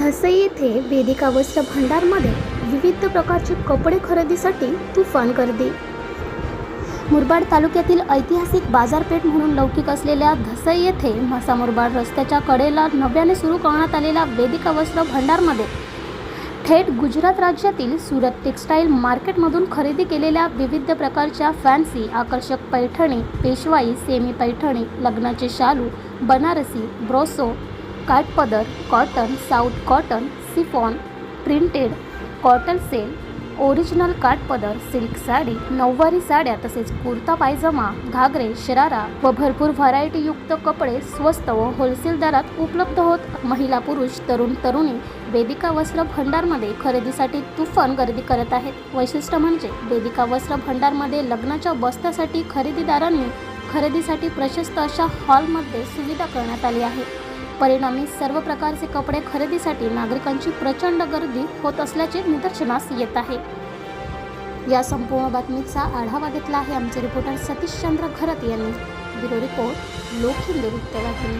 धसई येथे वेदिका वस्त्र भंडारमध्ये विविध प्रकारचे कपडे खरेदीसाठी तुफान गर्दी. मुरबाड तालुक्यातील ऐतिहासिक बाजारपेठ म्हणून लौकिक असलेल्या धसई येथे म्हसा मुरबाड रस्त्याच्या कडेला नव्याने सुरू करण्यात आलेल्या वेदिका वस्त्र भंडारमध्ये थेट गुजरात राज्यातील सुरत टेक्स्टाईल मार्केटमधून खरेदी केलेल्या विविध प्रकारच्या फॅन्सी आकर्षक पैठणी पेशवाई सेमी पैठणी लग्नाचे शालू बनारसी ब्रोसो काठपदर cotton south cotton chiffon printed cotton sale original काठपदर silk sari नऊवारी साड्या तसेच कुर्ता पायजमा घागरे शरारा व भरपूर व्हरायटीयुक्त कपडे स्वस्त व होलसेल दरात उपलब्ध होत. महिला पुरुष तरुण तरुणी वेदिका वस्त्र भंडारमध्ये खरेदीसाठी तुफान गर्दी करत आहेत. वैशिष्ट्य म्हणजे वेदिका वस्त्र भंडारमध्ये लग्नाच्या बस्त्यासाठी खरेदीदारांनी खरेदीसाठी प्रशस्त अशा हॉलमध्ये सुविधा करण्यात आली आहे. परिणामी सर्व प्रकारचे कपडे खरेदीसाठी नागरिकांची प्रचंड गर्दी होत असल्याचे निदर्शनास येत आहे. या संपूर्ण बातमीचा आढावा घेतला आहे आमचे रिपोर्टर सतीश चंद्र घरत यांनी. ब्युरो रिपोर्ट लोकहिंदू वृत्तवाहिनी.